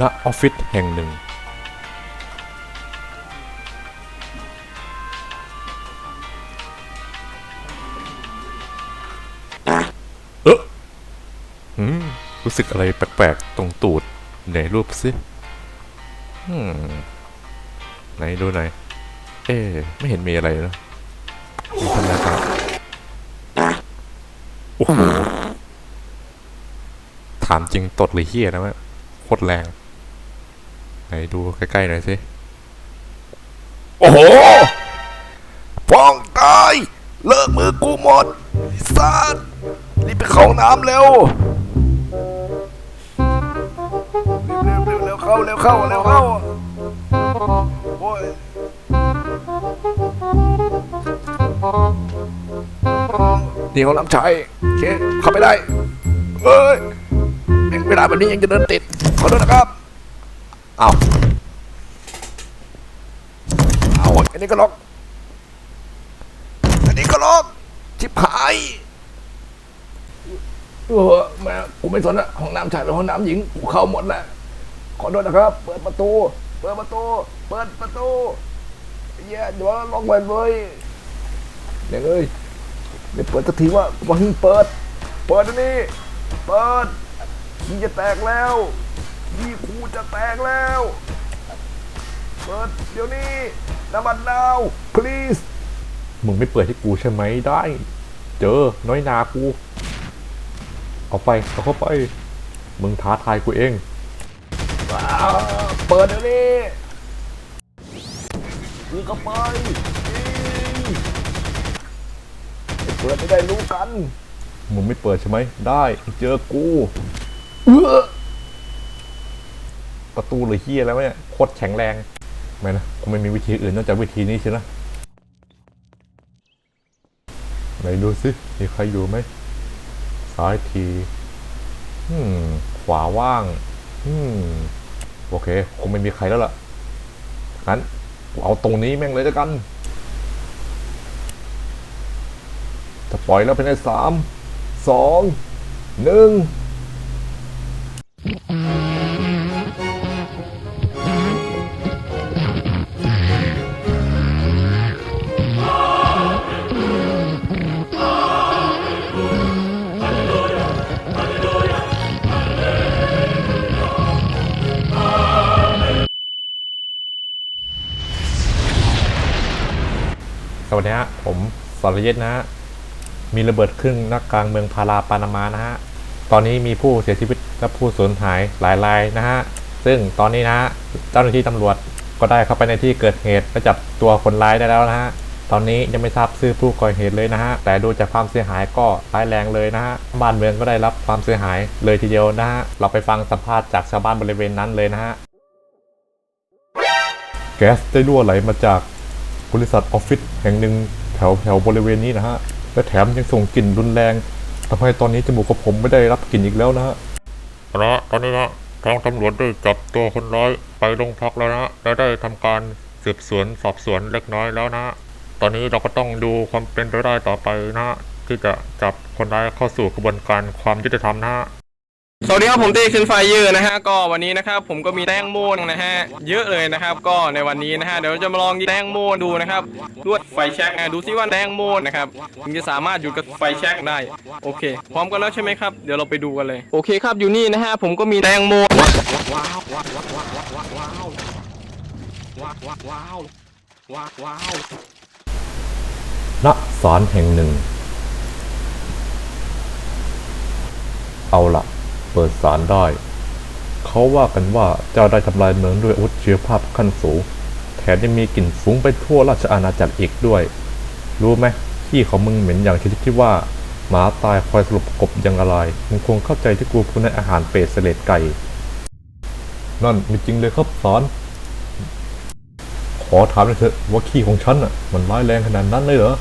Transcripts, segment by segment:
ณออฟฟิศแห่งหนึ่ง เออหืม รู้สึกอะไรแปลกๆ ตรงตูด ไหนรูปสิอืม ไหนดูหน่อย เอ๊ะไม่เห็นมีอะไรนะมีธรรมดาโอ้โหถามจริงตดหรือเฮียนะวะโคตรแรง ไหนดูใกล้ๆหน่อยสิ โอ้โหฟ้องตาย เลิกมือกูหมดไอ้สัตว์รีบไปเข้าน้ำเร็วเร็วเร็วเร็วเข้าเร็วเข้าเร็วเข้าโอ้ยนี่ของน้ำชัยโอเคเข้าไปได้เอ้ยยังเวลาแบบนี้ยังจะเดินติด ขอโทษนะครับเอาเอาอันนี้ก็ล็อกอันนี้ก็ล็อกชิบหายเออแม่กูไม่สนอะห้องน้ำชายหรือห้องน้ำหญิงกูเข้าหมดแหละขอโทษนะครับ เปิดประตู เปิดประตู เปิดประตูเย้เดี๋ยวล็อกไว้เลยเนี่ยเอ้ยไม่เปิดสักทีว่าวันเปิด เปิดอันนี้เปิดยีจะแตกแล้ว ยี่คูจะแตกแล้ว เปิดเดี๋ยวนี้น้ำมันดาว please มึงไม่เปิดให้กูใช่ไหมได้ เจอ น้อยนากู เอาไป เอาเข้าไป มึงท้าทายกูเองว้าเปิดเดี๋ยวนี้มึงก็ไปเปิดไม่ได้รู้กัน มึงไม่เปิดใช่ไหม ได้ เจอกู เออ ประตูหรือเฮียแล้วเนี่ยโคตรแข็งแรงไม่นะคงไม่มีวิธีอื่นนอกจากวิธีนี้ใช่ไหมไหนดูสิมีใครอยู่ไหมซ้ายทีอืมขวาว่างอืมโอเค คงไม่มีใครแล้วล่ะงั้นเอาตรงนี้แม่งเลยแล้วกันจะปล่อยแล้วภายในสามสองหนึ่ง สวัสดีฮะผมสรยุทธ์นะฮะมีระเบิดขึ้นนักกลางเมืองพาราปานามานะฮะตอนนี้มีผู้เสียชีวิตและผู้สูญหายหลายรายนะฮะซึ่งตอนนี้นะฮะเจ้าหน้าที่ตำรวจก็ได้เข้าไปในที่เกิดเหตุและจับตัวคนร้ายได้แล้วนะฮะตอนนี้ยังไม่ทราบชื่อผู้ก่อเหตุเลยนะฮะแต่ดูจากความเสียหายก็ร้ายแรงเลยนะฮะบ้านเมืองก็ได้รับความเสียหายเลยทีเดียวนะฮะเราไปฟังสัมภาษณ์จากชาวบ้านบริเวณนั้นเลยนะฮะแก๊สได้รั่วไหลมาจาก บริษัทออฟฟิศแห่งหนึ่งแถวแถวบริเวณนี้นะฮะ และแถมยังส่งกลิ่นรุนแรงทำให้ตอนนี้จมูกของผมไม่ได้รับกลิ่นอีกแล้วนะฮะนะตอนนี้นะทางตำรวจได้จับตัวคนร้ายไปโรงพักแล้วนะและได้ทำการสืบสวนสอบสวนเล็กน้อยแล้วนะ ตอนนี้เราก็ต้องดูความเป็นไปได้ต่อไปนะที่จะจับคนร้ายเข้าสู่กระบวนการความยุติธรรมนะ สวัสดีครับผมเต้ขึ้นไฟเยอร์นะฮะก็วันนี้นะครับผมก็มีแตงโมนะฮะเยอะเลยนะครับ ก็ในวันนี้นะฮะเดี๋ยวจะมาลองแตงโมดูนะครับด้วยไฟแช็กนะดูซิว่าแตงโมนะครับถึงจะสามารถหยุดกับไฟแช็กได้โอเค พร้อมกันแล้วใช่ไหมครับเดี๋ยวเราไปดูกันเลยโอเคครับอยู่นี่นะฮะผมก็มีแตงโมณศาลแห่งหนึ่ง เอาละ เปิดศาลได้ เขาว่ากันว่าเจ้าได้ทำลายเมืองด้วยอาวุธเชื้อภาพขั้นสูง แถมยังมีกลิ่นฟุ้งไปทั่วราชอาณาจักรอีกด้วย รู้ไหมที่ของมึงเหม็นอย่างชนิดที่ว่า หมาตายคอยสลบกบยังอะไรมึงคงเข้าใจที่กูพูดในอาหารเป็ดเสลดไก่ นั่นไม่จริงเลยครับสอน ขอถามหน่อยเถอะว่าขี้ของฉันอะ มันร้ายแรงขนาดนั้นเลยเหรอ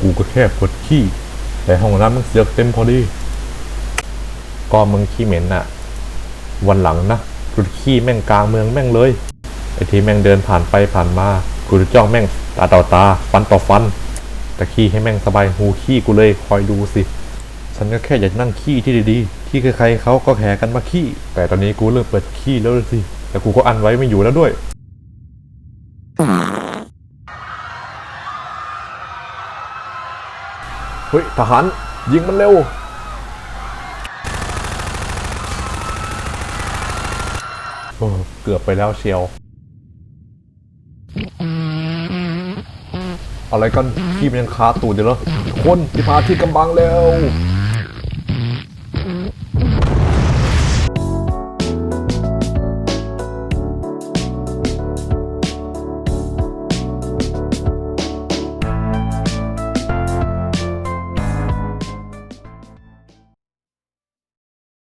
กูก็แค่ปวดขี้ แต่ห้องน้ำมันเสือกเต็มพอดี ก็มึงขี้เหม็นน่ะวันหลังนะกูขี้แม่งกลางเมืองแม่งเลยไอ้ที่แม่งเดินผ่านไปผ่านมากูจะจ้องแม่งตาต่อตาฟันต่อฟันแต่ขี้ให้แม่งสบายหูขี้กูเลยคอยดูสิฉันก็แค่อยากนั่งขี้ที่ดีๆ ที่ใครๆเขาก็แห่กันมาขี้ แต่ตอนนี้กูเริ่มเปิดขี้แล้วสิแต่กูก็อันไว้ไม่อยู่แล้วด้วยเฮ้ยทหารยิงมันเร็ว โอ้ เกือบไปแล้วเชียว อะไรกันขี้มันยังคาตูดอยู่เหรอคนที่พาที่กำบังเร็ว